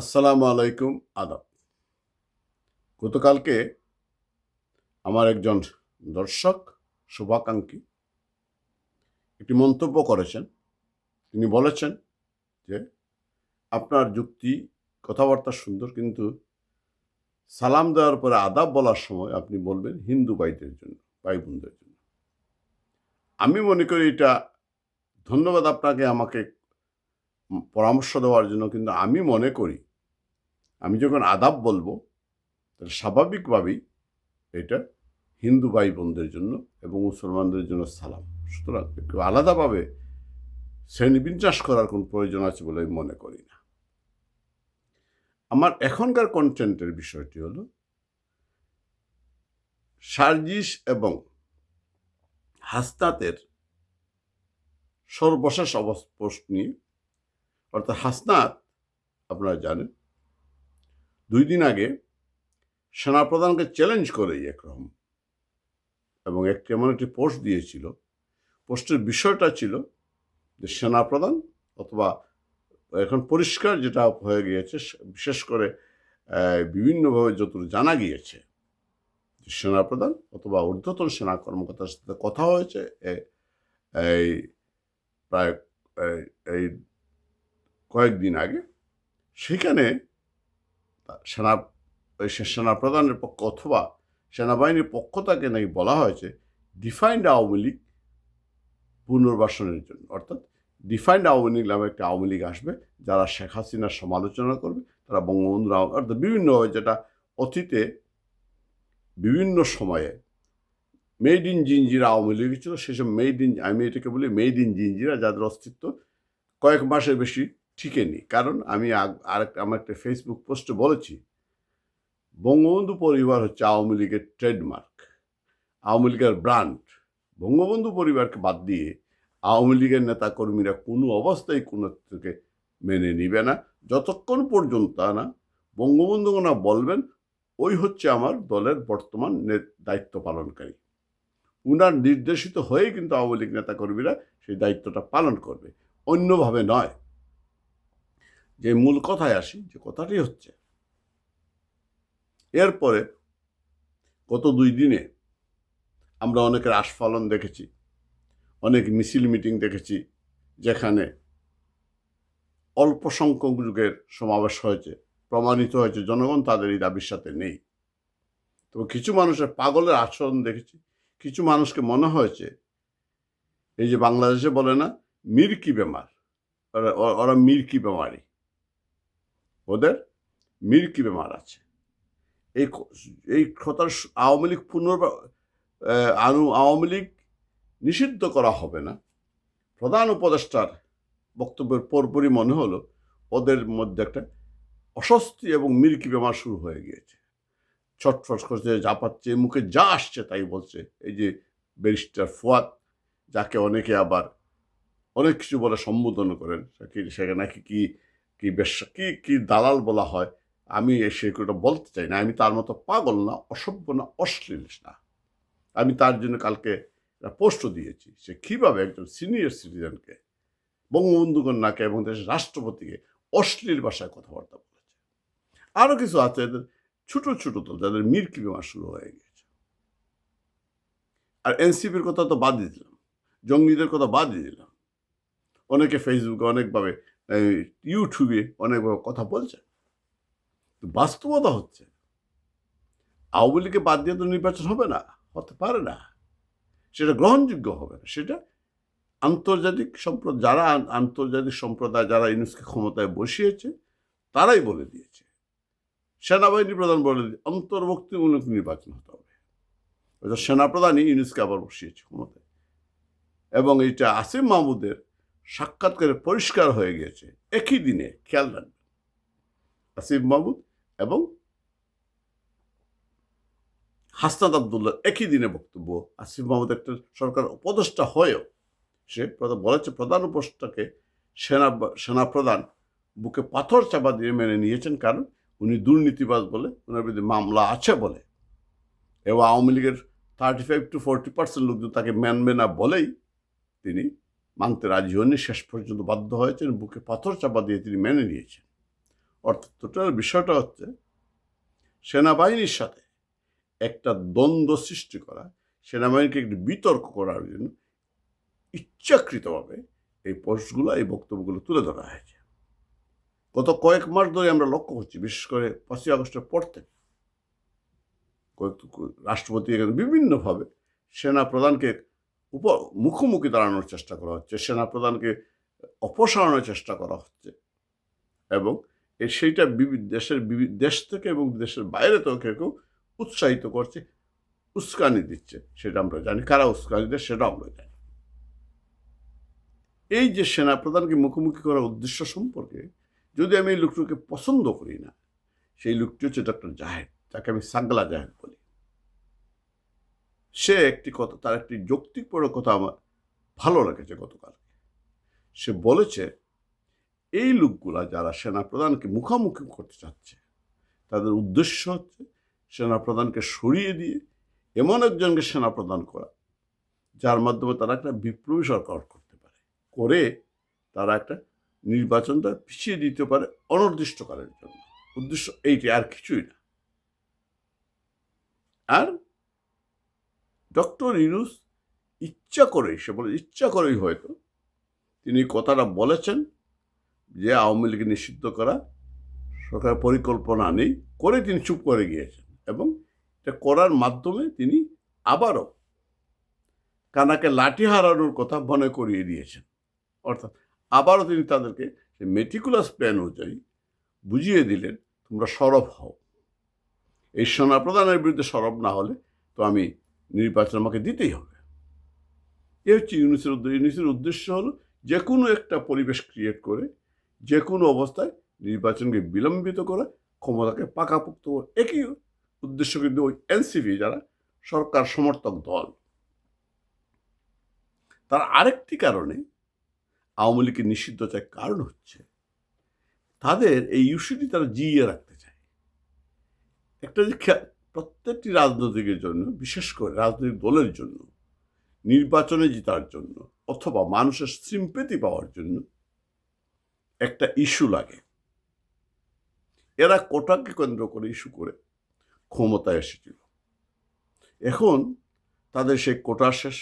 আসসালামু আলাইকুম, আদাব। গতকালকে আমার একজন দর্শক শুভাকাঙ্ক্ষী একটি মন্তব্য করেছেন। তিনি বলেছেন যে, আপনার যুক্তি, কথাবার্তা সুন্দর, কিন্তু সালাম দেওয়ার পরে আদাব বলার সময় আপনি বলবেন হিন্দু ভাইদের জন্য ভাই বোনদের জন্য। আমি মনে করি এটা ধন্যবাদ আপনাকে আমাকে পরামর্শ দেওয়ার জন্য, কিন্তু আমি মনে করি আমি যখন আদাব বলব, তাহলে স্বাভাবিকভাবেই এটা হিন্দু ভাই বোনদের জন্য এবং মুসলমানদের জন্য সালাম। সুতরাং একটু আলাদাভাবে শ্রেণীবিন্যাস করার কোনো প্রয়োজন আছে বলে আমি মনে করি না। আমার এখনকার কন্টেন্টের বিষয়টি হলো, সার্জিস এবং হাসনাতের সর্বশেষ অবস্পোস্ট নিয়ে, অর্থাৎ হাসনাত আপনারা জানেন দুই দিন আগে সেনাপ্রধানকে চ্যালেঞ্জ করে একরকম এবং একটি এমন একটি পোস্ট দিয়েছিল। পোস্টের বিষয়টা ছিল যে সেনাপ্রধান অথবা এখন পরিষ্কার যেটা হয়ে গিয়েছে, বিশেষ করে বিভিন্নভাবে যতটুকু জানা গিয়েছে সেনাপ্রধান অথবা ঊর্ধ্বতন সেনা কর্মকর্তার সাথে কথা হয়েছে এই প্রায় এই কয়েকদিন আগে। সেখানে সেনা সেনাপ্রধানের পক্ষ অথবা সেনাবাহিনীর পক্ষ থেকে নাকি বলা হয়েছে ডিফাইন্ড আওয়ামী লীগ পুনর্বাসনের জন্য। অর্থাৎ ডিফাইন্ড আওয়ামী লীগ নামে একটা আওয়ামী লীগ আসবে, যারা শেখ হাসিনার সমালোচনা করবে, তারা বঙ্গবন্ধু আওয়ামী- অর্থাৎ বিভিন্নভাবে যেটা অতীতে, বিভিন্ন সময়ে। মেড ইন জিঞ্জিরা আওয়ামী লীগ ছিল, সেসব মেড ইন আমি এটাকে বলি মেড ইন জিঞ্জিরা যাদের অস্তিত্ব কয়েক মাসের বেশি টিকেনি কারণ আমি আরেকটা আমার একটা ফেসবুক পোস্টে বলেছি, বঙ্গবন্ধু পরিবার হচ্ছে আওয়ামী লীগের ট্রেডমার্ক আওয়ামী লীগের ব্র্যান্ড বঙ্গবন্ধু পরিবারকে বাদ দিয়ে আওয়ামী লীগের নেতাকর্মীরা কোনো অবস্থায় কোনো থেকে মেনে নিবে না। যতক্ষণ পর্যন্ত না বঙ্গবন্ধু না বলবেন, ওই হচ্ছে আমার দলের বর্তমান দায়িত্ব পালনকারী। উনার নির্দেশিত হয়ে কিন্তু আওয়ামী লীগ নেতাকর্মীরা সেই দায়িত্বটা পালন করবে। অন্যভাবে নয়। যে মূল কথায় আসি, যে কথাটি হচ্ছে, এরপরে গত দুই দিনে আমরা অনেকের আস্ফালন দেখেছি, অনেক মিছিল মিটিং দেখেছি, যেখানে অল্প সংখ্যক যুগের সমাবেশ হয়েছে, প্রমাণিত হয়েছে, জনগণ তাদের এই দাবির সাথে নেই। তবে কিছু মানুষের পাগলের আচরণ দেখেছি, কিছু মানুষকে মনে হয়েছে, এই যে বাংলাদেশে বলে না মির্কি বেমার? ওরা ওরা মির্কি বেমারি? ওদের মির্কি বেমার আছে এই এই কথার আওয়ামী লীগ পুনর্বার আনু- আওয়ামী লীগ নিষিদ্ধ করা হবে না। প্রধান উপদেষ্টার বক্তব্যের পরপরই মনে হলো, ওদের মধ্যে একটা অস্বস্তি এবং মিল্কি বেমার শুরু হয়ে গিয়েছে। ছটফট করছে যা পাচ্ছে মুখে যা আসছে তাই বলছে। এই যে ব্যারিস্টার ফুয়াদ, যাকে অনেকে আবার অনেক কিছু বলে সম্বোধন করেন, সেখানে নাকি কি কি বেশ, কি কি দালাল বলা হয়, আমি সেগুলো বলতে চাই না। আমি তার মতো পাগল না, অসভ্য না, অশ্লীল না। আমি তার জন্য কালকে পোস্টও দিয়েছি। সে কীভাবে একজন সিনিয়র সিটিজেনকে বঙ্গবন্ধু কন্যাকে এবং দেশের রাষ্ট্রপতিকে অশ্লীল ভাষায় কথাবার্তা বলেছে। আরও কিছু আছে এদের ছোট ছোট দল, যাদের মির্কি বিমা শুরু হয়ে গিয়েছে। আর এনসিপির কথা তো বাদই দিলাম, জঙ্গিদের কথা বাদই দিলাম। অনেকে ফেসবুকে অনেকভাবে ইউটিউবে অনেকভাবে কথা বলছে। বাস্তবতা হচ্ছে, আওয়ামী লীগকে বাদ দিয়ে তো নির্বাচন হবে না, হতে পারে না। সেটা গ্রহণযোগ্য হবে না। সেটা আন্তর্জাতিক সম্প্রদায়, যারা আন্তর্জাতিক সম্প্রদায়, যারা ইউনুসকে ক্ষমতায় বসিয়েছে, তারাই বলে দিয়েছে। সেনাবাহিনী প্রধান বলে অন্তর্ভুক্তিমূলক নির্বাচন হতে হবে। সেনাপ্রধানই ইউনুসকে আবার বসিয়েছে ক্ষমতায়। এবং এটা আসিম মাহমুদের সাক্ষাৎকারে পরিষ্কার হয়ে গিয়েছে। একই দিনে খেয়াল রাখবেন। আসিফ মাহমুদ এবং হাসনাদ আবদুল্লাহ একই দিনে বক্তব্য। আসিফ মাহমুদ একটা সরকার উপদেষ্টা হয়েও সে বলেছে, প্রধান উপদেষ্টাকে সেনা সেনাপ্রধান বুকে পাথর চাপা দিয়ে মেনে নিয়েছেন কারণ উনি দুর্নীতিবাজ বলে ওনার বিরুদ্ধে মামলা আছে বলে। এবং আওয়ামী লীগের thirty five to forty percent লোকজন তাকে মানবে না বলেই তিনি মানতে রাজি হননি, শেষ পর্যন্ত বাধ্য হয়েছেন, বুকে পাথর চাপা দিয়ে তিনি মেনে নিয়েছেন। অর্থাৎ টোটাল বিষয়টা হচ্ছে, সেনাবাহিনীর সাথে একটা দ্বন্দ্ব সৃষ্টি করা, সেনাবাহিনীকে একটি বিতর্ক করার জন্য ইচ্ছাকৃতভাবে এই পোস্টগুলো, এই বক্তব্যগুলো তুলে ধরা হয়েছে। গত কয়েক মাস ধরে আমরা লক্ষ্য করছি, বিশেষ করে পাঁচই আগস্টের পর থেকে, কয়েক রাষ্ট্রপতি এখানে বিভিন্নভাবে সেনা প্রধানকে উপ মুখোমুখি দাঁড়ানোর চেষ্টা করা হচ্ছে সেনাপ্রধানকে অপসারণের চেষ্টা করা হচ্ছে। এবং সেইটা দেশের দেশ থেকে এবং দেশের বাইরে থেকে কেউ কেউ উৎসাহিত করছে, উস্কানি দিচ্ছে, সেটা আমরা জানি। কারা উস্কানি দেয় সেটা আমরা জানি। এই যে সেনাপ্রধানকে মুখোমুখি করার উদ্দেশ্য সম্পর্কে যদি আমি এই লোকটিকে পছন্দ করি না, সেই লোকটি হচ্ছে ডক্টর জাহেদ যাকে আমি সাগলা জাহেদ বলি। সে একটি কথা, তার একটি যৌক্তিক যৌক্তিকপূর্ণ কথা আমার ভালো লেগেছে গতকাল। সে বলেছে, এই লোকগুলা যারা সেনা প্রধানকে মুখোমুখি করতে চাচ্ছে, তাদের উদ্দেশ্য হচ্ছে সেনা প্রধানকে সরিয়ে দিয়ে এমন একজনকে সেনা প্রধান করা, যার মাধ্যমে তারা একটা বিপ্লবী সরকার করতে পারে। করে তারা একটা নির্বাচনটা পিছিয়ে দিতে পারে অনির্দিষ্টকালের জন্য। উদ্দেশ্য এইটি, আর কিছুই না। আর ডক্টর ইউনুস ইচ্ছা করেই, সে বলে ইচ্ছা করেই হয়তো তিনি কথাটা বলেছেন যে আওয়ামী লীগ নিষিদ্ধ করা সরকারের পরিকল্পনা নেই করে তিনি চুপ করে গিয়েছেন এবং এটা করার মাধ্যমে তিনি আবারও কানাকে লাঠি হারানোর কথা মনে করিয়ে দিয়েছেন। অর্থাৎ আবারও তিনি তাদেরকে মেটিকুলাস প্ল্যান অনুযায়ী বুঝিয়ে দিলেন, তোমরা সরব হও। এই সেনা প্রধানের বিরুদ্ধে সরব না হলে তো আমি নির্বাচন আমাকে দিতেই হবে। এ হচ্ছে ইউনিসের উদ্দেশ্য ইউনিসের উদ্দেশ্য হলো যে কোনো একটা পরিবেশ ক্রিয়েট করে, যে কোনো অবস্থায় নির্বাচনকে বিলম্বিত করে, ক্ষমতাকে পাকাপোক্ত করে। একই উদ্দেশ্য কিন্তু ওই এনসিপি যারা, সরকার সমর্থক দল। তার আরেকটি কারণে আওয়ামী লীগের নিষিদ্ধ চায় কারণ হচ্ছে, তাদের এই ইস্যুটি তারা জিইয়ে রাখতে চায়। একটা যে প্রত্যেকটি রাজনৈতিকের জন্য, বিশেষ করে রাজনৈতিক দলের জন্য, নির্বাচনে জেতার জন্য অথবা মানুষের সিম্পেতি পাওয়ার জন্য একটা ইস্যু লাগে। এরা কোটাকে কেন্দ্র করে ইস্যু করে, ক্ষমতায় এসেছিল। এখন তাদের সেই কোটা শেষ,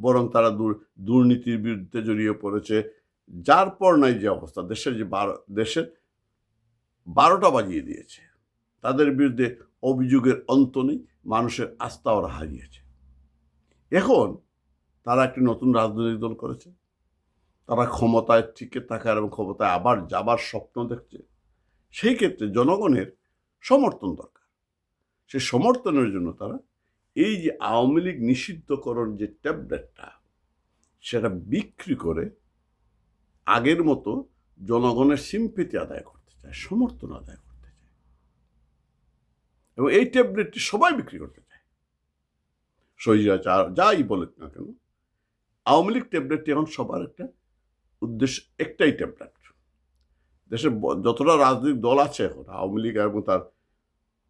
বরং তারা দুর- দুর্নীতির বিরুদ্ধে জড়িয়ে পড়েছে। যার পর নাই যে অবস্থা, দেশের যে বারো, দেশের বারোটা বাজিয়ে দিয়েছে। তাদের বিরুদ্ধে অভিযোগের অন্ত নেই, মানুষের আস্থা ওরা হারিয়েছে। এখন তারা একটি নতুন রাজনৈতিক দল করেছে। তারা ক্ষমতায় টিকে থাকার এবং ক্ষমতায় আবার যাবার স্বপ্ন দেখছে। সেই ক্ষেত্রে জনগণের সমর্থন দরকার। সেই সমর্থনের জন্য তারা এই যে আওয়ামী লীগ নিষিদ্ধকরণ যে ট্যাবলেটটা, সেটা বিক্রি করে আগের মতো জনগণের সিম্পিতি আদায় করতে চায়, সমর্থন আদায় করতে এবং এই ট্যাবলেটটি সবাই বিক্রি করতে চায়। সহিজাচার যাই বলে না কেন, আওয়ামী লীগ ট্যাবলেটটি এখন সবার একটা উদ্দেশ্য, একটাই ট্যাবলেট। দেশের যতটা রাজনৈতিক দল আছে এখন, আওয়ামী লীগ এবং তার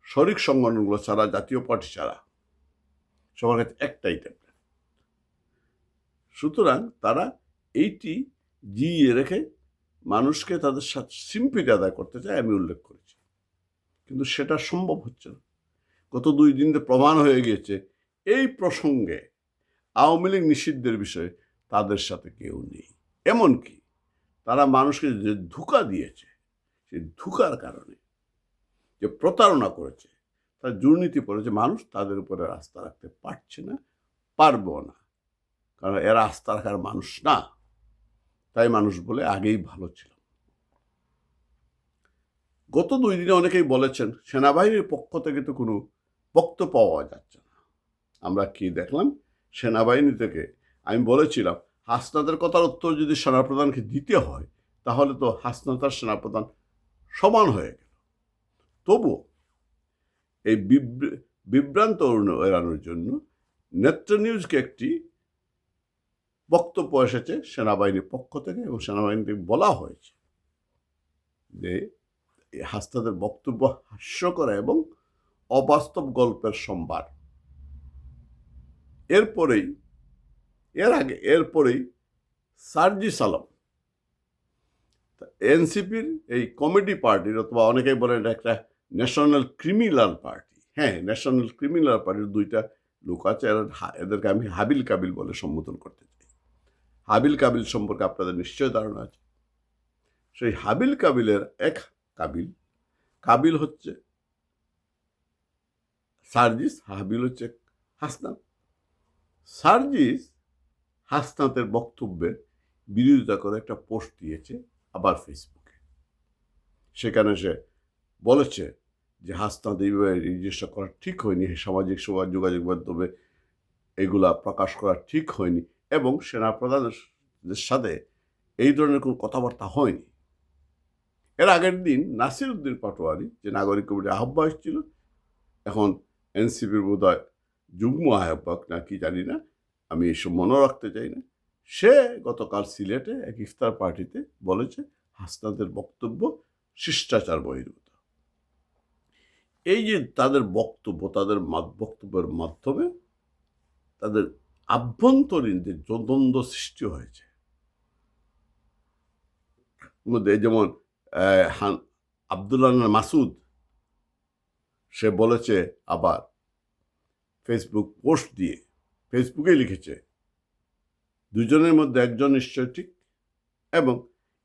শরিক সংগঠনগুলো ছাড়া, জাতীয় পার্টি ছাড়া, সবার কাছে একটাই ট্যাবলেট। সুতরাং তারা এইটি জিইয়ে রেখে মানুষকে তাদের সাথে সিম্পিটি আদায় করতে চায়, আমি উল্লেখ করেছি। কিন্তু সেটা সম্ভব হচ্ছে না। গত দুই দিন প্রমাণ হয়ে গিয়েছে, এই প্রসঙ্গে আওয়ামী লীগ নিষিদ্ধের বিষয়ে তাদের সাথে কেউ নেই। এমনকি তারা মানুষকে যে ধোঁকা দিয়েছে সেই ধোঁকার কারণে যে প্রতারণা করেছে, তার দুর্নীতি করেছে মানুষ তাদের উপরে আস্থা রাখতে পারছে না, পারব না। কারণ এরা আস্থা রাখার মানুষ না। তাই মানুষ বলে আগেই ভালো ছিল গত দুই দিনে অনেকেই বলেছেন, সেনাবাহিনীর পক্ষ থেকে তো কোনো বক্তব্য পাওয়া যাচ্ছে না। আমরা কি দেখলাম? সেনাবাহিনী থেকে আমি বলেছিলাম হাসনাদের কথার উত্তর যদি সেনাপ্রধানকে দিতে হয়, তাহলে তো হাসনাতার সেনাপ্রধান সমান হয়ে গেল। তবুও এই বিভ্র- বিভ্রান্ত এড়ানোর জন্য নেত্র নিউজকে একটি বক্তব্য এসেছে সেনাবাহিনীর পক্ষ থেকে এবং সেনাবাহিনী থেকে বলা হয়েছে যে এই হাসনাদের বক্তব্য হাস্যকর এবং অবাস্তব গল্পের সম্ভার। এরপরেই, এর আগে, এরপরেই সার্জি সালাম এনসিপির এই কমেডি পার্টির অথবা অনেকেই বলেন এটা একটা ন্যাশনাল ক্রিমিনাল পার্টি। হ্যাঁ ন্যাশনাল ক্রিমিনাল পার্টির দুইটা লোক আছে এদেরকে আমি হাবিল কাবিল বলে সম্বোধন করতে চাই। হাবিল কাবিল সম্পর্কে আপনাদের নিশ্চয় ধারণা আছে। সেই হাবিল কাবিলের এক কাবিল। কাবিল হচ্ছে সার্জিস, হাবিল হচ্ছে হাসনাত। সার্জিস হাসনাতের বক্তব্যের বিরোধিতা করে একটা পোস্ট দিয়েছে আবার ফেসবুকে। সেখানে সে বলেছে যে হাসনাত এইভাবে রেজিস্টার করা ঠিক হয়নি, সামাজিক সমাজ যোগাযোগ মাধ্যমে এগুলা প্রকাশ করা ঠিক হয়নি এবং সেনাপ্রধানের সাথে এই ধরনের কোনো কথাবার্তা হয়নি। এর আগের দিন নাসির উদ্দিন পাটোয়ারি যে নাগরিক কমিটির আহ্বায়ক ছিল, এখন এনসিপির বোধ হয় যুগ্ম আহ্বায়ক না কি জানি না, আমি এসব মনে রাখতে চাই না। সে গতকাল সিলেটে এক ইফতার পার্টিতে বলেছে, হাসনাদের বক্তব্য শিষ্টাচার বহির্ভূত। এই যে তাদের বক্তব্য, তাদের বক্তব্যের মাধ্যমে তাদের আভ্যন্তরীণ যে দ্বন্দ্ব সৃষ্টি হয়েছে, মধ্যে যেমন আবদুল্লাহ মাসুদ সে বলেছে আবার ফেসবুক পোস্ট দিয়ে ফেসবুকে লিখেছে, দুজনের মধ্যে একজন নিশ্চয় ঠিক এবং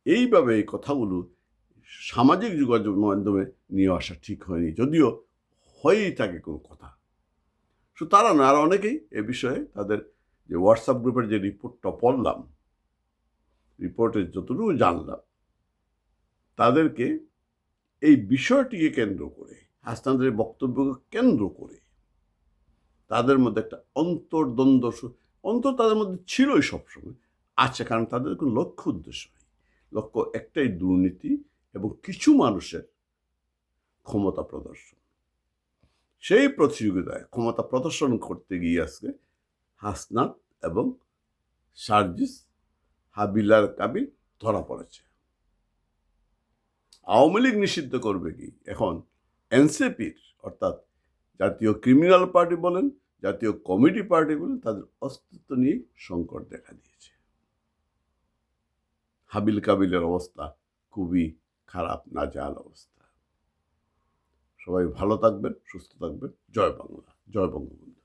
এইভাবে এই কথাগুলো সামাজিক যোগাযোগ মাধ্যমে নিয়ে আসা ঠিক হয়নি, যদিও হয়েই থাকে কোনো কথা। শুধু তারা না, আর অনেকেই এ বিষয়ে তাদের যে হোয়াটসঅ্যাপ গ্রুপের যে রিপোর্টটা পড়লাম রিপোর্টে যতটুকু জানলাম তাদেরকে এই বিষয়টিকে কেন্দ্র করে, হাসনাদের বক্তব্যকে কেন্দ্র করে তাদের মধ্যে একটা অন্তর্দ্বন্দ্ব অন্তর তাদের মধ্যে ছিলই সবসময়, আছে কারণ তাদের কোনো লক্ষ্য উদ্দেশ্য নেই। লক্ষ্য একটাই দুর্নীতি এবং কিছু মানুষের ক্ষমতা প্রদর্শন। সেই প্রতিযোগিতায় ক্ষমতা প্রদর্শন করতে গিয়ে আজকে হাসনাত এবং সার্জিস হাবিলার কাবিল ধরা পড়েছে। আওয়ামী লীগ নিষিদ্ধ করবে কি? এখন এনসিপির, অর্থাৎ জাতীয় ক্রিমিনাল পার্টি বলেন, জাতীয় কমিটি পার্টি বলেন, তাদের অস্তিত্ব নিয়ে সংকট দেখা দিয়েছে। হাবিল কাবিলের অবস্থা খুবই খারাপ না নাজাল অবস্থা। সবাই ভালো থাকবেন, সুস্থ থাকবেন। জয় বাংলা, জয় বঙ্গবন্ধু।